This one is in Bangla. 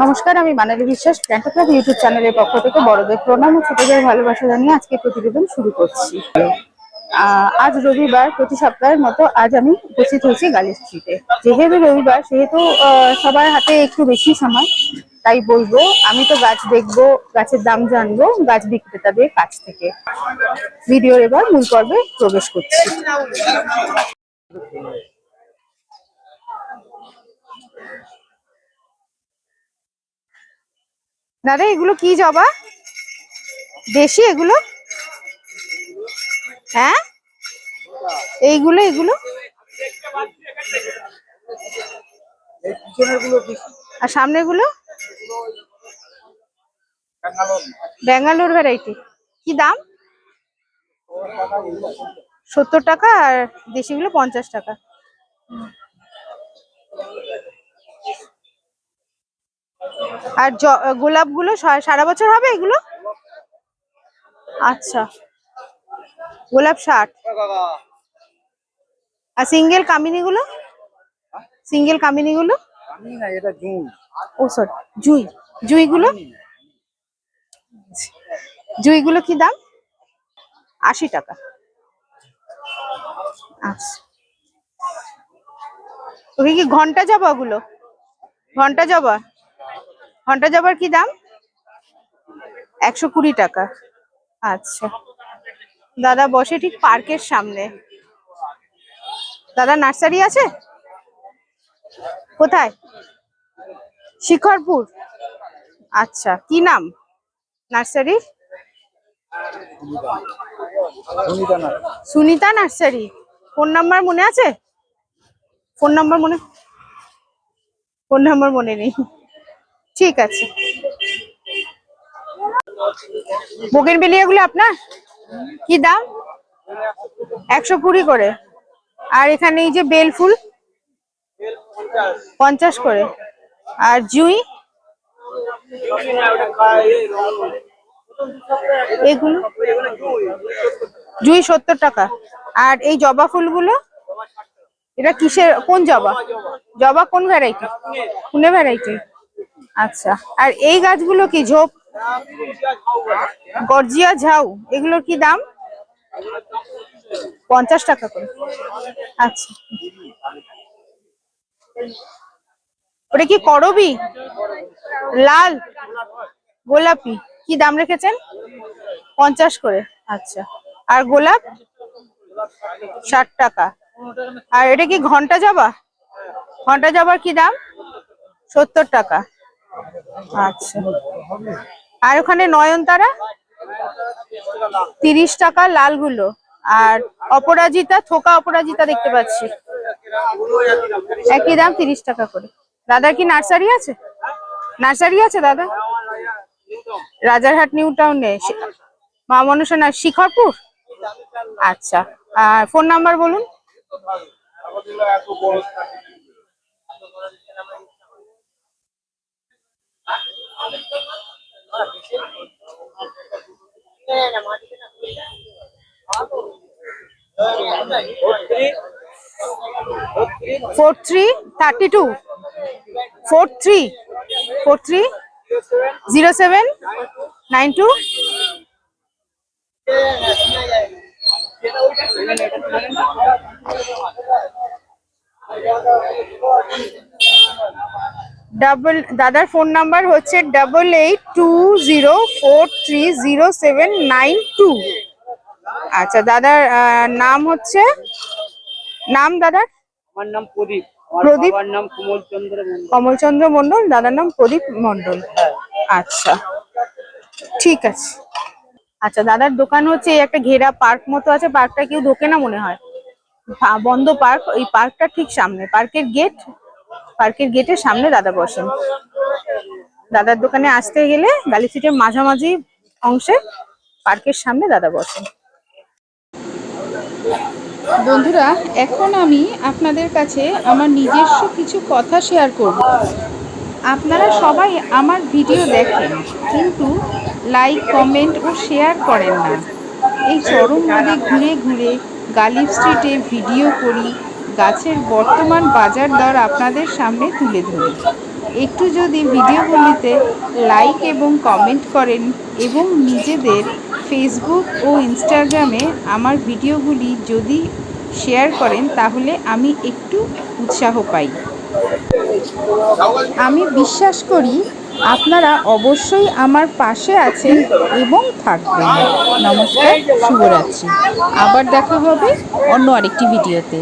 নমস্কার আমি বানালি বিশ্বাস ক্যান্টাক্লাব ইউটিউব চ্যানেলের পক্ষ থেকে বড়দের প্রণাম ও ছোটদের ভালোবাসা জানিয়ে আজকে প্রতিবেদন শুরু করছি। আজ রবিবার প্রতি সপ্তাহের মতো আজ আমি উপস্থিত হয়েছি গালি স্ট্রিটে। যেহেতু রবিবার সেহেতু আহ, সবার হাতে একটু বেশি সময় তাই বলব আমি তো গাছ দেখব গাছের দাম জানব গাছ বিক্রেতাদের কাছ থেকে। ভিডিওর এবার মূল পর্বে প্রবেশ করছি। দাদা, এগুলো কি জবা? দেশি এগুলো? হ্যাঁ? এইগুলো, এগুলো? আর সামনেরগুলো ব্যাঙ্গালোর ভ্যারাইটি। কি দাম? সত্তর টাকা আর দেশিগুলো পঞ্চাশ টাকা। আর গোলাপগুলো সারা বছর হবে এগুলো? আচ্ছা। গোলাপ ষাট। আর সিঙ্গেল কামিনী গুলো সিঙ্গেল কামিনী গুলো আমি না এটা জুন ও সরি জুই। জুই গুলো জুই গুলো কি দাম? আশি টাকা। আচ্ছা। ওকে কি ঘণ্টা জবা ওগুলো? ঘণ্টা জবা? ঘণ্টা জবার কি দাম? একশো কুড়ি টাকা। আচ্ছা। দাদা বসে ঠিক পার্কের সামনে। দাদা নার্সারি আছে? কোথায়? শিখরপুর। আচ্ছা কি নাম? Nursery? Sunita Sunita nursery. Phone number মনে আছে? ফোন নাম্বার মনে ফোন নাম্বার মনে নেই। ঠিক আছে। বোগেনগুলো আপনার? কি দাম? একশো কুড়ি করে। আর এখানে এই যে বেল ফুল? পঞ্চাশ করে। আর জুই? এগুলো? জুই সত্তর টাকা। আর এই জবা ফুলগুলো? এটা কিসের? কোন জবা? জবা কোন ভ্যারাইটি কোনে ভ্যারাইটি আচ্ছা। আর এই গাছগুলো কি ঝোপ? গর্জিয়া ঝাউ, এগুলোর কি দাম? পঞ্চাশ টাকা করে। আচ্ছা। ওটা কি করবি? লাল। গোলাপি। কি দাম রেখেছেন? পঞ্চাশ করে। আচ্ছা। আর গোলাপ? ষাট টাকা। আর এটা কি ঘণ্টা জবা? ঘণ্টা জবার কি দাম? সত্তর টাকা। আচ্ছা। আর ওখানে নয়নতারা? তিরিশ টাকা লালগুলো। আর অপরাজিতা, থোকা অপরাজিতা দেখতে পাচ্ছি। একই দাম তিরিশ টাকা করে। দাদা কি নার্সারি আছে? নার্সারি আছে দাদা? রাজারহাট, নিউ টাউনে মা মনসা না শিখরপুর? আচ্ছা। আর ফোন নাম্বার বলুন? Four three thirty two four three four three zero seven nine two double দাদার ফোন নাম্বার হচ্ছে double eight two zero four three zero seven nine two. আচ্ছা দাদার নাম হচ্ছে? নাম দাদার? আমার নাম প্রদীপ। প্রদীপ? নাম কুমল চন্দ্র মন্ডল কমলচন্দ্র মন্ডল দাদার নাম প্রদীপ মন্ডল আচ্ছা ঠিক আছে। আচ্ছা দাদার দোকান হচ্ছে একটা ঘেরা পার্ক মতো আছে পার্কটা কেউ ঢোকে না মনে হয়। বন্ধ পার্ক ওই পার্কটা ঠিক সামনে পার্কের গেট। পার্কের গেটের সামনে দাদা বসেন। দাদার দোকানে আসতে গেলে গালি সিটের মাঝামাঝি অংশে পার্কের সামনে দাদা বসেন। বন্ধুরা, এখন আমি আপনাদের কাছে আমার নিজস্ব কিছু কথা শেয়ার করব। আপনারা সবাই আমার ভিডিও দেখেন, কিন্তু লাইক কমেন্ট ও শেয়ার করেন না। এই চরম রোদে ঘুরে ঘুরে গালিব স্ট্রিটে ভিডিও করি গাছের বর্তমান বাজার দর আপনাদের সামনে তুলে ধরি। একটু যদি ভিডিওগুলিতে লাইক এবং কমেন্ট করেন এবং নিজেদের ফেসবুক ও ইনস্টাগ্রামে আমার ভিডিওগুলি যদি শেয়ার করেন, তাহলে আমি একটু উৎসাহ পাই। আমি বিশ্বাস করি আপনারা অবশ্যই আমার পাশে আছেন এবং থাকবেন। নমস্কার, শুভরাত্রি। আবার দেখা হবে অন্য আরেকটি ভিডিওতে।